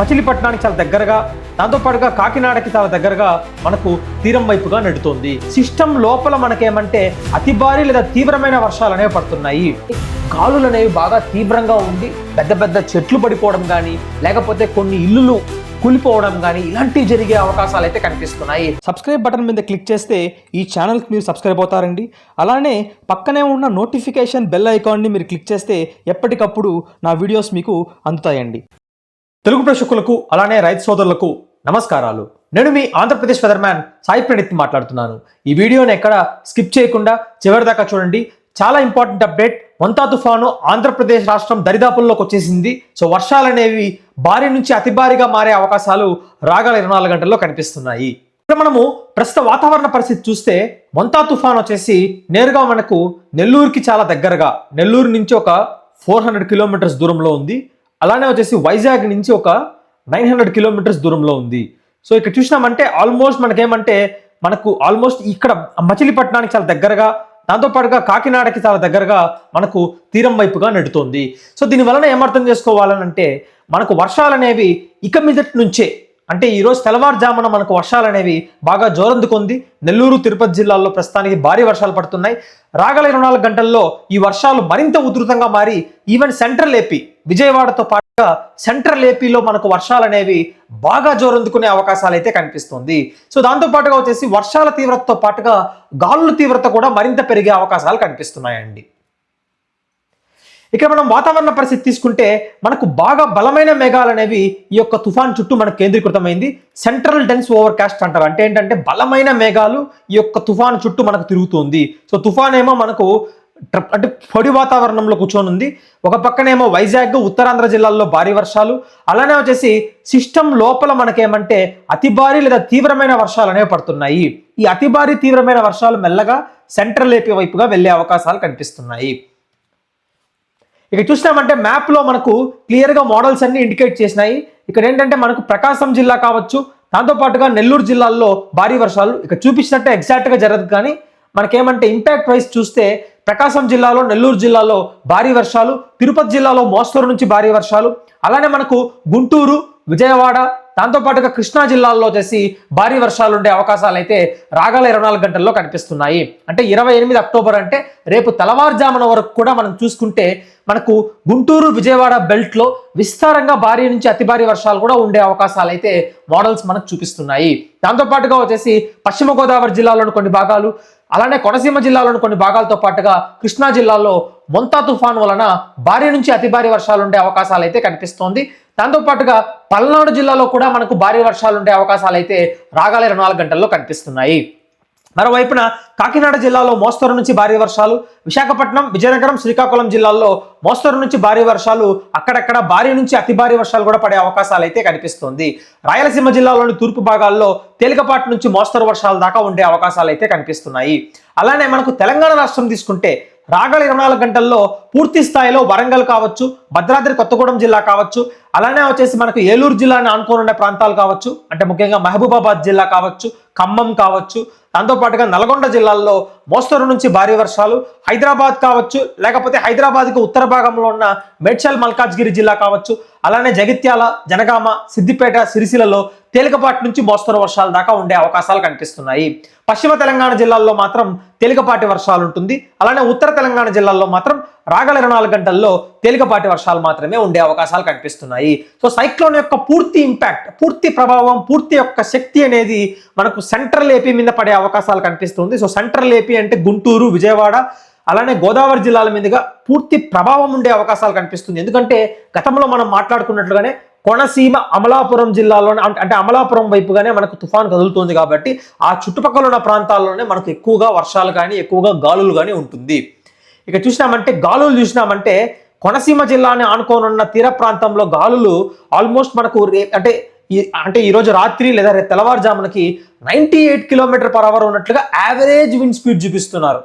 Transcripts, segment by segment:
మచిలీపట్నానికి చాలా దగ్గరగా దాంతోపాటుగా కాకినాడకి చాలా దగ్గరగా మనకు తీరం వైపుగా నెడుతోంది. సిస్టమ్ లోపల మనకేమంటే అతి భారీ లేదా తీవ్రమైన వర్షాలు అనేవి పడుతున్నాయి. గాలులు అనేవి బాగా తీవ్రంగా ఉండి పెద్ద పెద్ద చెట్లు పడిపోవడం కానీ లేకపోతే కొన్ని ఇల్లులు కూలిపోవడం కానీ ఇలాంటివి జరిగే అవకాశాలు అయితే కనిపిస్తున్నాయి. సబ్స్క్రైబ్ బటన్ మీద క్లిక్ చేస్తే ఈ ఛానల్కి మీరు సబ్స్క్రైబ్ అవుతారండి. అలానే పక్కనే ఉన్న నోటిఫికేషన్ బెల్ ఐకాన్ని మీరు క్లిక్ చేస్తే ఎప్పటికప్పుడు నా వీడియోస్ మీకు అందుతాయండి. తెలుగు ప్రేక్షకులకు అలానే రైతు సోదరులకు నమస్కారాలు. నేను మీ ఆంధ్రప్రదేశ్ వెదర్మ్యాన్ సాయి ప్రణీత్ మాట్లాడుతున్నాను. ఈ వీడియోని ఎక్కడ స్కిప్ చేయకుండా చివరిదాకా చూడండి. చాలా ఇంపార్టెంట్ అప్డేట్. వంతా తుఫాను ఆంధ్రప్రదేశ్ రాష్ట్రం దరిదాపుల్లోకి వచ్చేసింది. సో వర్షాలు అనేవి భారీ నుంచి అతి భారీగా మారే అవకాశాలు రాగల ఇరవై నాలుగు గంటల్లో కనిపిస్తున్నాయి. ఇక్కడ మనము ప్రస్తుత వాతావరణ పరిస్థితి చూస్తే వంతా తుఫాన్ వచ్చేసి నేరుగా మనకు నెల్లూరుకి చాలా దగ్గరగా నెల్లూరు నుంచి ఒక ఫోర్ హండ్రెడ్ కిలోమీటర్స్ దూరంలో ఉంది. అలానే వచ్చేసి వైజాగ్ నుంచి ఒక నైన్ హండ్రెడ్ కిలోమీటర్స్ దూరంలో ఉంది. సో ఇక్కడ చూసినామంటే ఆల్మోస్ట్ మనకేమంటే మనకు ఆల్మోస్ట్ ఇక్కడ మచిలీపట్నానికి చాలా దగ్గరగా దాంతోపాటుగా కాకినాడకి చాలా దగ్గరగా మనకు తీరం వైపుగా నెడుతోంది. సో దీని వలన ఏమర్థం చేసుకోవాలనంటే మనకు వర్షాలు అనేవి ఇక మీదటి నుంచే అంటే ఈరోజు తెల్లవారుజామున మనకు వర్షాలు అనేవి బాగా జోరందుకుంది. నెల్లూరు తిరుపతి జిల్లాల్లో ప్రస్తుతానికి భారీ వర్షాలు పడుతున్నాయి. రాగల ఇరవై నాలుగు గంటల్లో ఈ వర్షాలు మరింత ఉధృతంగా మారి ఈవెన్ సెంట్రల్ ఏపీ విజయవాడతో పాటుగా సెంట్రల్ ఏపీలో మనకు వర్షాలు అనేవి బాగా జోరందుకునే అవకాశాలు అయితే కనిపిస్తుంది. సో దాంతో పాటుగా వచ్చేసి వర్షాల తీవ్రతతో పాటుగా గాలుల తీవ్రత కూడా మరింత పెరిగే అవకాశాలు కనిపిస్తున్నాయండి. ఇక్కడ మనం వాతావరణ పరిస్థితి తీసుకుంటే మనకు బాగా బలమైన మేఘాలు అనేవి ఈ యొక్క తుఫాన్ చుట్టూ మనకు కేంద్రీకృతమైంది. సెంట్రల్ డెన్స్ ఓవర్ కాస్ట్ అంటారు. అంటే ఏంటంటే బలమైన మేఘాలు ఈ యొక్క తుఫాన్ చుట్టూ మనకు తిరుగుతుంది. సో తుఫాన్ ఏమో మనకు అంటే పొడి వాతావరణంలో కూర్చొని ఉంది. ఒక పక్కనేమో వైజాగ్ ఉత్తరాంధ్ర జిల్లాల్లో భారీ వర్షాలు. అలానే వచ్చేసి సిస్టమ్ లోపల మనకేమంటే అతి భారీ లేదా తీవ్రమైన వర్షాలు అనేవి పడుతున్నాయి. ఈ అతి భారీ తీవ్రమైన వర్షాలు మెల్లగా సెంట్రల్ ఏపీ వైపుగా వెళ్ళే అవకాశాలు కనిపిస్తున్నాయి. ఇక చూసినామంటే మ్యాప్లో మనకు క్లియర్గా మోడల్స్ అన్ని ఇండికేట్ చేసినాయి. ఇక్కడ ఏంటంటే మనకు ప్రకాశం జిల్లా కావచ్చు దాంతోపాటుగా నెల్లూరు జిల్లాల్లో భారీ వర్షాలు. ఇక చూపించినట్టే ఎగ్జాక్ట్గా జరగదు కానీ మనకేమంటే ఇంపాక్ట్ వైజ్ చూస్తే ప్రకాశం జిల్లాలో నెల్లూరు జిల్లాలో భారీ వర్షాలు తిరుపతి జిల్లాలో మోస్తరు నుంచి భారీ వర్షాలు. అలానే మనకు గుంటూరు విజయవాడ దాంతోపాటుగా కృష్ణా జిల్లాల్లో వచ్చేసి భారీ వర్షాలు ఉండే అవకాశాలు అయితే రాగల ఇరవై నాలుగు గంటల్లో కనిపిస్తున్నాయి. అంటే ఇరవై ఎనిమిది అక్టోబర్ అంటే రేపు తెల్లవారుజామున వరకు కూడా మనం చూసుకుంటే మనకు గుంటూరు విజయవాడ బెల్ట్లో విస్తారంగా భారీ నుంచి అతి భారీ వర్షాలు కూడా ఉండే అవకాశాలు అయితే మోడల్స్ మనకు చూపిస్తున్నాయి. దాంతోపాటుగా వచ్చేసి పశ్చిమ గోదావరి జిల్లాలోని కొన్ని భాగాలు అలానే కొనసీమ జిల్లాలోని కొన్ని భాగాలతో పాటుగా కృష్ణా జిల్లాలో మొంతా తుఫాన్ వలన భారీ నుంచి అతి భారీ వర్షాలు ఉండే అవకాశాలు అయితే కనిపిస్తోంది దాంతోపాటుగా పల్నాడు జిల్లాలో కూడా మనకు భారీ వర్షాలు ఉండే అవకాశాలు అయితే రాగాలే ఇరవై నాలుగు గంటల్లో కనిపిస్తున్నాయి. మరోవైపున కాకినాడ జిల్లాలో మోస్తరు నుంచి భారీ వర్షాలు విశాఖపట్నం విజయనగరం శ్రీకాకుళం జిల్లాల్లో మోస్తరు నుంచి భారీ వర్షాలు అక్కడక్కడ భారీ నుంచి అతి భారీ వర్షాలు కూడా పడే అవకాశాలు అయితే కనిపిస్తుంది. రాయలసీమ జిల్లాలోని తూర్పు భాగాల్లో తేలికపాటి నుంచి మోస్తరు వర్షాల దాకా ఉండే అవకాశాలు అయితే కనిపిస్తున్నాయి. అలానే మనకు తెలంగాణ రాష్ట్రం తీసుకుంటే రాగల ఇరవై నాలుగు గంటల్లో పూర్తి స్థాయిలో వరంగల్ కావచ్చు భద్రాద్రి కొత్తగూడెం జిల్లా కావచ్చు అలానే వచ్చేసి మనకు ఏలూరు జిల్లాని ఆనుకొని ఉండే ప్రాంతాలు కావచ్చు అంటే ముఖ్యంగా మహబూబాబాద్ జిల్లా కావచ్చు ఖమ్మం కావచ్చు దాంతోపాటుగా నల్గొండ జిల్లాల్లో మోస్తరు నుంచి భారీ వర్షాలు హైదరాబాద్ కావచ్చు లేకపోతే హైదరాబాద్కు ఉత్తర భాగంలో ఉన్న మేడ్చల్ మల్కాజ్గిరి జిల్లా కావచ్చు అలానే జగిత్యాల జనగామ సిద్దిపేట సిరిసిలలో తేలికపాటి నుంచి మోస్తరు వర్షాల దాకా ఉండే అవకాశాలు కనిపిస్తున్నాయి. పశ్చిమ తెలంగాణ జిల్లాల్లో మాత్రం తేలికపాటి వర్షాలు ఉంటుంది. అలానే ఉత్తర తెలంగాణ జిల్లాల్లో మాత్రం రాగల ఇరవై నాలుగు గంటల్లో తేలికపాటి వర్షాలు మాత్రమే ఉండే అవకాశాలు కనిపిస్తున్నాయి. సో సైక్లోన్ యొక్క పూర్తి ఇంపాక్ట్ పూర్తి ప్రభావం పూర్తి యొక్క శక్తి అనేది మనకు సెంట్రల్ ఏపీ మీద పడే అవకాశాలు కనిపిస్తుంది. సో సెంట్రల్ ఏపీ అంటే గుంటూరు విజయవాడ అలానే గోదావరి జిల్లాల మీదుగా పూర్తి ప్రభావం ఉండే అవకాశాలు కనిపిస్తుంది. ఎందుకంటే గతంలో మనం మాట్లాడుకున్నట్లుగానే కోనసీమ అమలాపురం జిల్లాలోనే అంటే- అమలాపురం వైపుగానే మనకు తుఫాన్ కదులుతుంది కాబట్టి ఆ చుట్టుపక్కల ఉన్న ప్రాంతాల్లోనే మనకు ఎక్కువగా వర్షాలు కానీ ఎక్కువగా గాలులు కానీ ఉంటుంది. ఇక చూసినామంటే గాలులు చూసినామంటే కొనసీమ జిల్లాని ఆనుకోనున్న తీర ప్రాంతంలో గాలులు ఆల్మోస్ట్ మనకు అంటే ఈ అంటే ఈరోజు రాత్రి లేదా తెల్లవారుజామునకి ninety eight kilometer per hour ఉన్నట్లుగా యావరేజ్ విండ్ స్పీడ్ చూపిస్తున్నారు.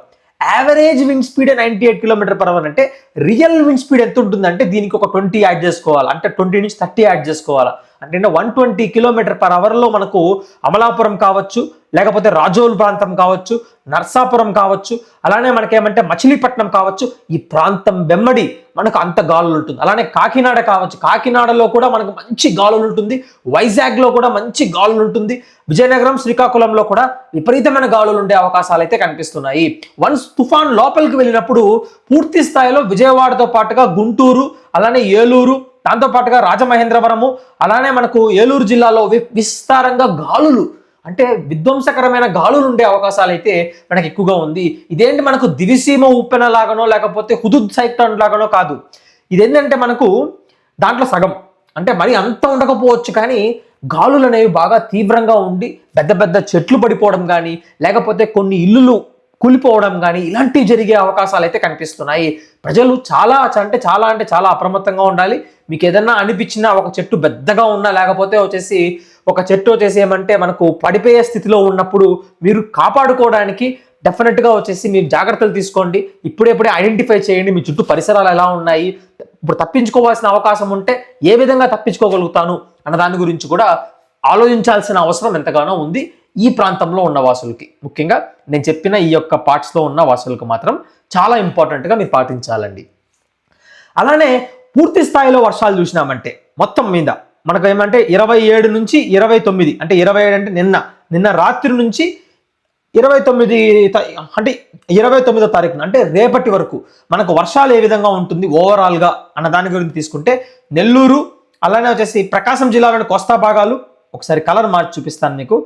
Average wind speed ninety eight kilometer per hour అంటే రియల్ విండ్ స్పీడ్ ఎంత ఉంటుందంటే దీనికి ఒక ట్వంటీ యాడ్ చేసుకోవాలి. అంటే ట్వంటీ నుంచి థర్టీ యాడ్ చేసుకోవాలి. అంటే వన్ ట్వంటీ కిలోమీటర్ పర్ అవర్లో మనకు అమలాపురం కావచ్చు లేకపోతే రాజోల్ ప్రాంతం కావచ్చు నర్సాపురం కావచ్చు అలానే మనకేమంటే మచిలీపట్నం కావచ్చు ఈ ప్రాంతం వెమ్మడి మనకు అంత గాలులు ఉంటుంది. అలానే కాకినాడ కావచ్చు కాకినాడలో కూడా మనకు మంచి గాలులు ఉంటుంది వైజాగ్లో కూడా మంచి గాలులు ఉంటుంది విజయనగరం శ్రీకాకుళంలో కూడా విపరీతమైన గాలులు ఉండే అవకాశాలు అయితే కనిపిస్తున్నాయి. వన్స్ తుఫాన్ లోపలికి వెళ్ళినప్పుడు పూర్తి స్థాయిలో విజయవాడతో పాటుగా గుంటూరు అలానే ఏలూరు దాంతో పాటుగా రాజమహేంద్రవరము అలానే మనకు ఏలూరు జిల్లాలో వి- విస్తారంగా గాలులు అంటే విధ్వంసకరమైన గాలులు ఉండే అవకాశాలు అయితే మనకి ఎక్కువగా ఉంది. ఇదేంటి మనకు దివిసీమ ఉప్పెన లాగానో లేకపోతే హుదుద్ సైక్లోన్ లాగానో కాదు. ఇదేంటంటే మనకు దాంట్లో సగం. అంటే మరి అంత ఉండకపోవచ్చు కానీ గాలులు అనేవి బాగా తీవ్రంగా ఉండి పెద్ద పెద్ద చెట్లు పడిపోవడం కానీ లేకపోతే కొన్ని ఇల్లులు కూలిపోవడం కానీ ఇలాంటివి జరిగే అవకాశాలు అయితే కనిపిస్తున్నాయి. ప్రజలు చాలా అంటే చాలా అంటే చాలా అప్రమత్తంగా ఉండాలి. మీకు ఏదన్నా అనిపించినా ఒక చెట్టు పెద్దగా ఉన్నా లేకపోతే వచ్చేసి ఒక చెట్టు వచ్చేసి ఏమంటే మనకు పడిపోయే స్థితిలో ఉన్నప్పుడు మీరు కాపాడుకోవడానికి డెఫినెట్గా వచ్చేసి మీరు జాగ్రత్తలు తీసుకోండి. ఇప్పుడెప్పుడే ఐడెంటిఫై చేయండి. మీ చుట్టూ పరిసరాలు ఎలా ఉన్నాయి? ఇప్పుడు తప్పించుకోవాల్సిన అవకాశం ఉంటే ఏ విధంగా తప్పించుకోగలుగుతాను? అన్న దాని గురించి కూడా ఆలోచించాల్సిన అవసరం ఎంతగానో ఉంది. ఈ ప్రాంతంలో ఉన్న వాసులకి. ముఖ్యంగా నేను చెప్పిన ఈ యొక్క పార్ట్స్లో ఉన్న వాసులకు మాత్రం చాలా ఇంపార్టెంట్గా మీరు పాటించాలండి. అలానే పూర్తి స్థాయిలో వర్షాలు చూసినామంటే మొత్తం మీద మనకు ఏమంటే ఇరవై ఏడు నుంచి ఇరవై తొమ్మిది అంటే ఇరవై ఏడు అంటే నిన్న నిన్న రాత్రి నుంచి ఇరవై తొమ్మిది అంటే ఇరవై తొమ్మిదో తారీఖున అంటే రేపటి వరకు మనకు వర్షాలు ఏ విధంగా ఉంటుంది ఓవరాల్గా అన్న దాని గురించి తీసుకుంటే నెల్లూరు అలానే వచ్చేసి ప్రకాశం జిల్లాలోని కోస్తా భాగాలు ఒకసారి కలర్ మార్చి చూపిస్తాను మీకు.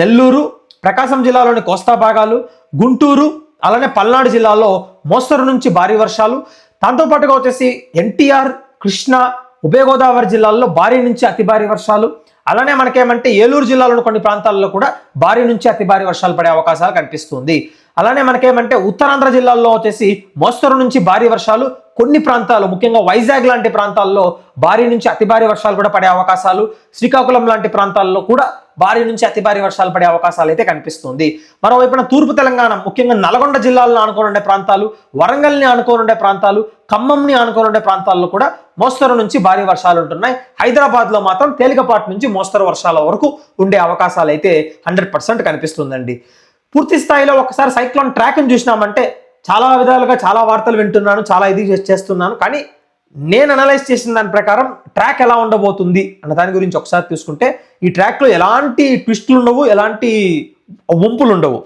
నెల్లూరు ప్రకాశం జిల్లాలోని కోస్తా భాగాలు గుంటూరు అలానే పల్నాడు జిల్లాలో మోస్తరు నుంచి భారీ వర్షాలు. దాంతోపాటుగా వచ్చేసి ఎన్టీఆర్ కృష్ణా ఉభయ గోదావరి జిల్లాల్లో భారీ నుంచి అతి భారీ వర్షాలు. అలానే మనకేమంటే ఏలూరు జిల్లాలోని కొన్ని ప్రాంతాల్లో కూడా భారీ నుంచి అతి భారీ వర్షాలు పడే అవకాశాలు కనిపిస్తుంది. అలానే మనకేమంటే ఉత్తరాంధ్ర జిల్లాల్లో వచ్చేసి మోస్తరు నుంచి భారీ వర్షాలు కొన్ని ప్రాంతాలు ముఖ్యంగా వైజాగ్ లాంటి ప్రాంతాల్లో భారీ నుంచి అతి భారీ వర్షాలు కూడా పడే అవకాశాలు శ్రీకాకుళం లాంటి ప్రాంతాల్లో కూడా భారీ నుంచి అతి భారీ వర్షాలు పడే అవకాశాలు అయితే కనిపిస్తుంది. మరోవైపున తూర్పు తెలంగాణ ముఖ్యంగా నల్గొండ జిల్లాలను ఆనుకొని ఉండే ప్రాంతాలు వరంగల్ని ఆనుకొని ఉండే ప్రాంతాలు ఖమ్మంని ఆనుకొని ఉండే ప్రాంతాల్లో కూడా మోస్తరు నుంచి భారీ వర్షాలు ఉంటున్నాయి. హైదరాబాద్లో మాత్రం తేలికపాటి నుంచి మోస్తరు వర్షాల వరకు ఉండే అవకాశాలు అయితే హండ్రెడ్ పర్సెంట్ కనిపిస్తుందండి. పూర్తి స్థాయిలో ఒకసారి సైక్లోన్ ట్రాక్ని చూసినామంటే చాలా విధాలుగా చాలా వార్తలు వింటున్నాను చాలా ఇది చేస్తున్నాను. కానీ నేను అనలైజ్ చేసిన దాని ప్రకారం ట్రాక్ ఎలా ఉండబోతుంది అన్న దాని గురించి ఒకసారి తీసుకుంటే ఈ ట్రాక్లో ఎలాంటి ట్విస్టులు ఉండవు ఎలాంటి వంపులు ఉండవు.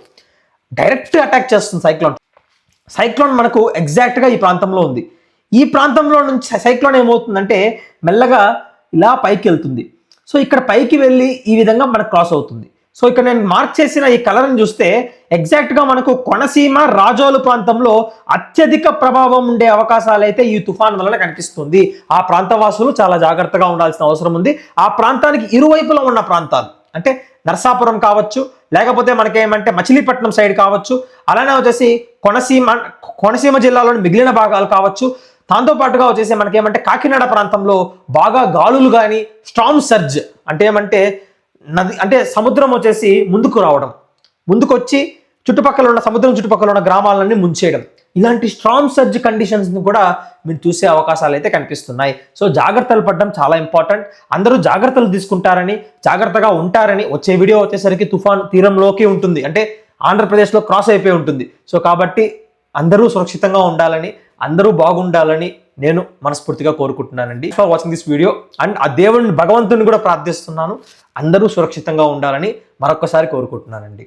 డైరెక్ట్ అటాక్ చేస్తుంది సైక్లోన్. సైక్లోన్ మనకు ఎగ్జాక్ట్గా ఈ ప్రాంతంలో ఉంది. ఈ ప్రాంతంలో నుంచి సైక్లోన్ ఏమవుతుందంటే మెల్లగా ఇలా పైకి వెళ్తుంది సో ఇక్కడ పైకి వెళ్ళి ఈ విధంగా మనకు క్రాస్ అవుతుంది. సో ఇక్కడ నేను మార్క్ చేసిన ఈ కలర్ని చూస్తే ఎగ్జాక్ట్గా మనకు కొనసీమ రాజోలు ప్రాంతంలో అత్యధిక ప్రభావం ఉండే అవకాశాలు అయితే ఈ తుఫాన్ వలన కనిపిస్తుంది. ఆ ప్రాంతవాసులు చాలా జాగ్రత్తగా ఉండాల్సిన అవసరం ఉంది. ఆ ప్రాంతానికి ఇరువైపులా ఉన్న ప్రాంతాలు అంటే నర్సాపురం కావచ్చు లేకపోతే మనకేమంటే మచిలీపట్నం సైడ్ కావచ్చు అలానే వచ్చేసి కొనసీమ కోనసీమ జిల్లాలోని మిగిలిన భాగాలు కావచ్చు. దాంతో పాటుగా వచ్చేసి మనకేమంటే కాకినాడ ప్రాంతంలో బాగా గాలులు కానీ స్ట్రాంగ్ సర్జ్ అంటే ఏమంటే నది అంటే సముద్రం వచ్చేసి ముందుకు రావడం. ముందుకొచ్చి చుట్టుపక్కల ఉన్న సముద్రం చుట్టుపక్కల ఉన్న గ్రామాలన్నీ ముంచేయడం. ఇలాంటి స్ట్రాంగ్ సర్జ్ కండిషన్స్ని కూడా మీరు చూసే అవకాశాలు అయితే కనిపిస్తున్నాయి. సో జాగ్రత్తలు పడడం చాలా ఇంపార్టెంట్. అందరూ జాగ్రత్తలు తీసుకుంటారని జాగ్రత్తగా ఉంటారని వచ్చే వీడియో వచ్చేసరికి తుఫాన్ తీరంలోకి ఉంటుంది. అంటే ఆంధ్రప్రదేశ్లో క్రాస్ అయిపోయి ఉంటుంది. సో కాబట్టి అందరూ సురక్షితంగా ఉండాలని అందరూ బాగుండాలని నేను మనస్ఫూర్తిగా కోరుకుంటున్నానండి. For watching this video and ఆ దేవుడిని భగవంతుని కూడా ప్రార్థిస్తున్నాను. అందరూ సురక్షితంగా ఉండాలని మరొకసారి కోరుకుంటున్నానండి.